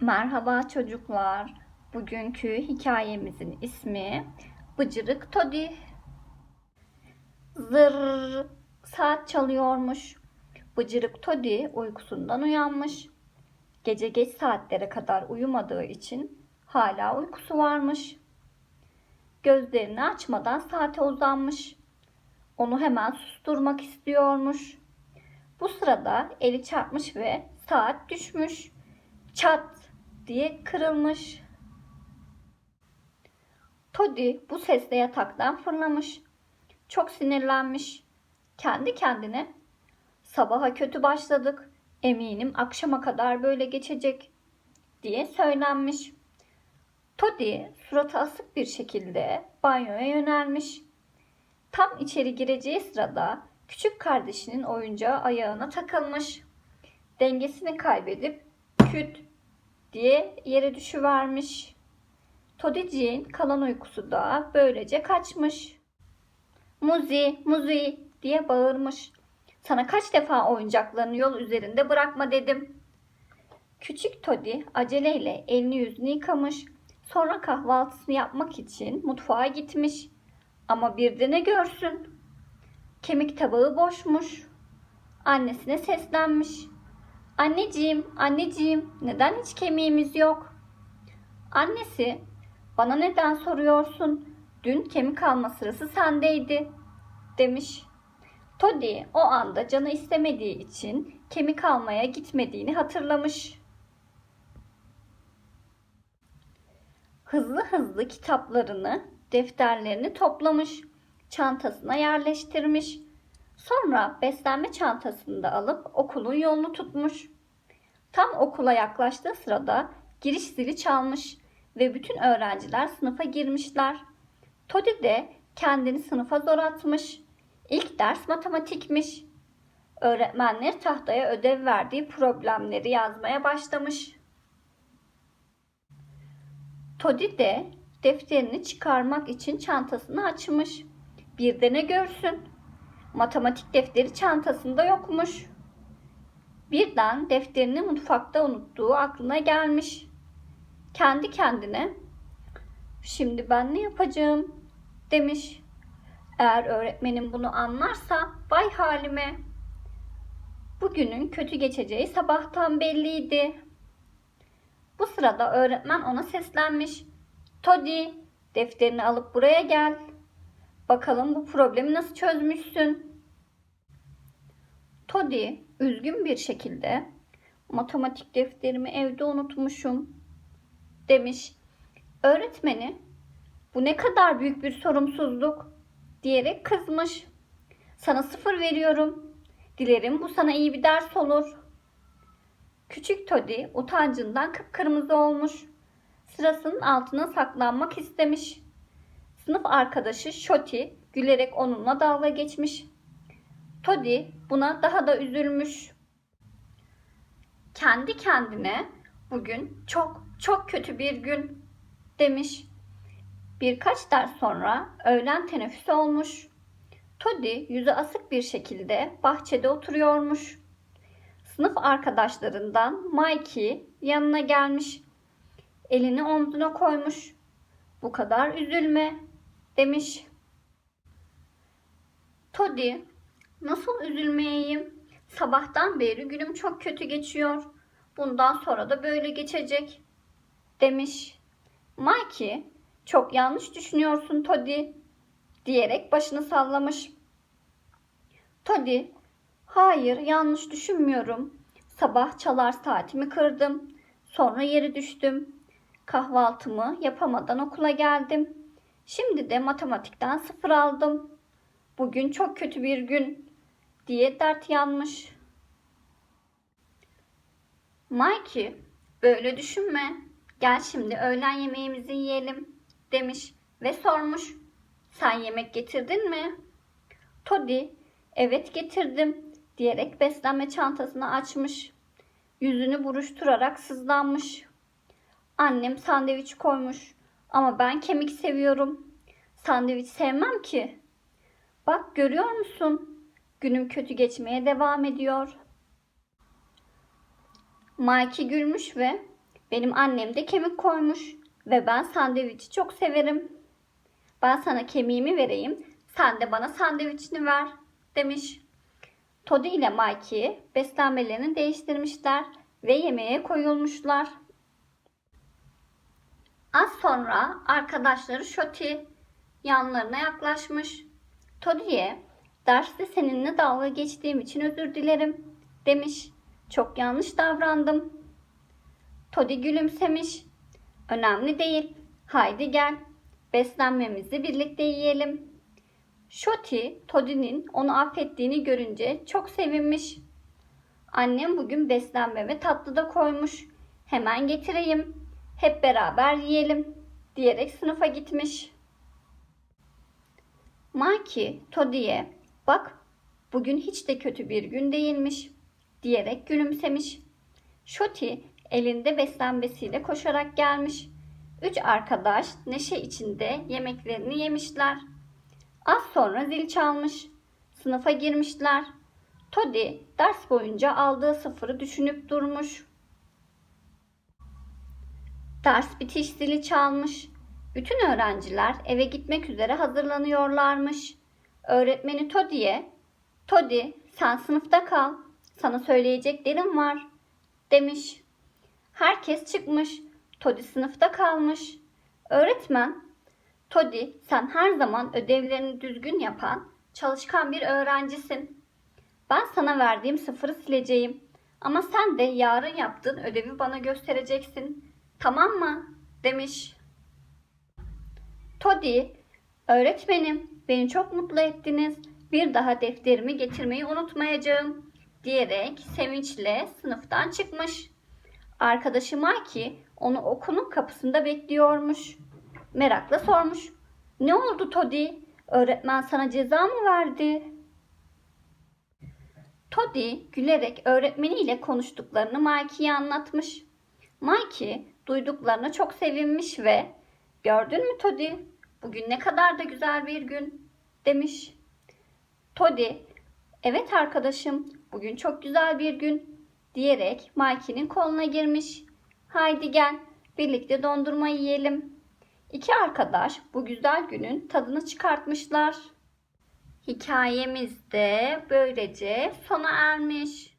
Merhaba çocuklar. Bugünkü hikayemizin ismi Bıcırık Todi. Zır saat çalıyormuş. Bıcırık Todi uykusundan uyanmış. Gece geç saatlere kadar uyumadığı için hala uykusu varmış. Gözlerini açmadan saate uzanmış. Onu hemen susturmak istiyormuş. Bu sırada eli çarpmış ve saat düşmüş. Çat diye kırılmış. Toddy bu sesle yataktan fırlamış. Çok sinirlenmiş. Kendi kendine sabaha kötü başladık. Eminim akşama kadar böyle geçecek diye söylenmiş. Toddy suratı asık bir şekilde banyoya yönelmiş. Tam içeri gireceği sırada küçük kardeşinin oyuncağı ayağına takılmış. Dengesini kaybedip küt diye yere düşüvermiş. Todicik'in kalan uykusu da böylece kaçmış. Muzi, Muzi diye bağırmış. Sana kaç defa oyuncaklarını yol üzerinde bırakma dedim. Küçük Todi aceleyle elini yüzünü yıkamış. Sonra kahvaltısını yapmak için mutfağa gitmiş. Ama bir de ne görsün? Kemik tabağı boşmuş. Annesine seslenmiş. Anneciğim, anneciğim, neden hiç kemiğimiz yok? Annesi, bana neden soruyorsun? Dün kemik alma sırası sendeydi, demiş. Toddy o anda canı istemediği için kemik almaya gitmediğini hatırlamış. Hızlı hızlı kitaplarını, defterlerini toplamış, çantasına yerleştirmiş. Sonra beslenme çantasını da alıp okulun yolunu tutmuş. Tam okula yaklaştığı sırada giriş zili çalmış ve bütün öğrenciler sınıfa girmişler. Todi de kendini sınıfa zor atmış. İlk ders matematikmiş. Öğretmenler tahtaya ödev verdiği problemleri yazmaya başlamış. Todi de defterini çıkarmak için çantasını açmış. Bir de ne görsün? Matematik defteri çantasında yokmuş. Birden defterini mutfakta unuttuğu aklına gelmiş. Kendi kendine şimdi ben ne yapacağım demiş. Eğer öğretmenim bunu anlarsa vay halime. Bugünün kötü geçeceği sabahtan belliydi. Bu sırada öğretmen ona seslenmiş. Todi, defterini alıp buraya gel. Bakalım bu problemi nasıl çözmüşsün? Toddy üzgün bir şekilde matematik defterimi evde unutmuşum demiş. Öğretmeni bu ne kadar büyük bir sorumsuzluk diyerek kızmış. Sana sıfır veriyorum. Dilerim bu sana iyi bir ders olur. Küçük Toddy utancından kıpkırmızı olmuş. Sırasının altına saklanmak istemiş. Sınıf arkadaşı Shoti gülerek onunla dalga geçmiş. Toddy buna daha da üzülmüş. Kendi kendine bugün çok çok kötü bir gün demiş. Birkaç ders sonra öğlen teneffüsü olmuş. Toddy yüzü asık bir şekilde bahçede oturuyormuş. Sınıf arkadaşlarından Mikey yanına gelmiş. Elini omzuna koymuş. Bu kadar üzülme demiş. Toddy, nasıl üzülmeyeyim? Sabahtan beri günüm çok kötü geçiyor. Bundan sonra da böyle geçecek demiş. Mikey, çok yanlış düşünüyorsun Toddy diyerek başını sallamış. Toddy, hayır yanlış düşünmüyorum. Sabah çalar saatimi kırdım. Sonra yere düştüm. Kahvaltımı yapamadan okula geldim. Şimdi de matematikten sıfır aldım. Bugün çok kötü bir gün diye dert yanmış. Mikey, böyle düşünme. Gel şimdi öğlen yemeğimizi yiyelim demiş ve sormuş. Sen yemek getirdin mi? Toddy, evet getirdim diyerek beslenme çantasını açmış. Yüzünü buruşturarak sızlanmış. Annem sandviç koymuş ama ben kemik seviyorum. Sandviç sevmem ki. Bak görüyor musun? Günüm kötü geçmeye devam ediyor. Mikey gülmüş ve Benim annem de kemik koymuş ve ben sandviçi çok severim. Ben sana kemiğimi vereyim, sen de bana sandviçini ver demiş. Toddy ile Mikey beslenmelerini değiştirmişler ve yemeğe koyulmuşlar. Az sonra arkadaşları Shoti yanlarına yaklaşmış. Toddy'ye derste seninle dalga geçtiğim için özür dilerim demiş. Çok yanlış davrandım. Toddy gülümsemiş. Önemli değil. Haydi gel. Beslenmemizi birlikte yiyelim. Shoti, Toddy'nin onu affettiğini görünce çok sevinmiş. Annem bugün beslenmeme tatlı da koymuş. Hemen getireyim. Hep beraber yiyelim diyerek sınıfa gitmiş. Maki Toddy'ye bak bugün hiç de kötü bir gün değilmiş diyerek gülümsemiş. Shoti elinde beslenmesiyle koşarak gelmiş. Üç arkadaş neşe içinde yemeklerini yemişler. Az sonra zil çalmış. Sınıfa girmişler. Toddy ders boyunca aldığı sıfırı düşünüp durmuş. Ders bitiş zili çalmış. Bütün öğrenciler eve gitmek üzere hazırlanıyorlarmış. Öğretmeni Toddy'ye, Toddy sen sınıfta kal, sana söyleyeceklerim var demiş. Herkes çıkmış. Toddy sınıfta kalmış. Öğretmen, Toddy sen her zaman ödevlerini düzgün yapan, çalışkan bir öğrencisin. Ben sana verdiğim sıfırı sileceğim. Ama sen de yarın yaptığın ödevi bana göstereceksin. Tamam mı? demiş. Toddy, öğretmenim beni çok mutlu ettiniz. Bir daha defterimi getirmeyi unutmayacağım diyerek sevinçle sınıftan çıkmış. Arkadaşı Maki onu okulun kapısında bekliyormuş. Merakla sormuş. Ne oldu Toddy? Öğretmen sana ceza mı verdi? Toddy gülerek öğretmeniyle konuştuklarını Maki'ye anlatmış. Maki duyduklarına çok sevinmiş ve gördün mü Toddy? Bugün ne kadar da güzel bir gün demiş. Toddy evet arkadaşım bugün çok güzel bir gün diyerek Maki'nin koluna girmiş. Haydi gel birlikte dondurma yiyelim. İki arkadaş bu güzel günün tadını çıkartmışlar. Hikayemiz de böylece sona ermiş.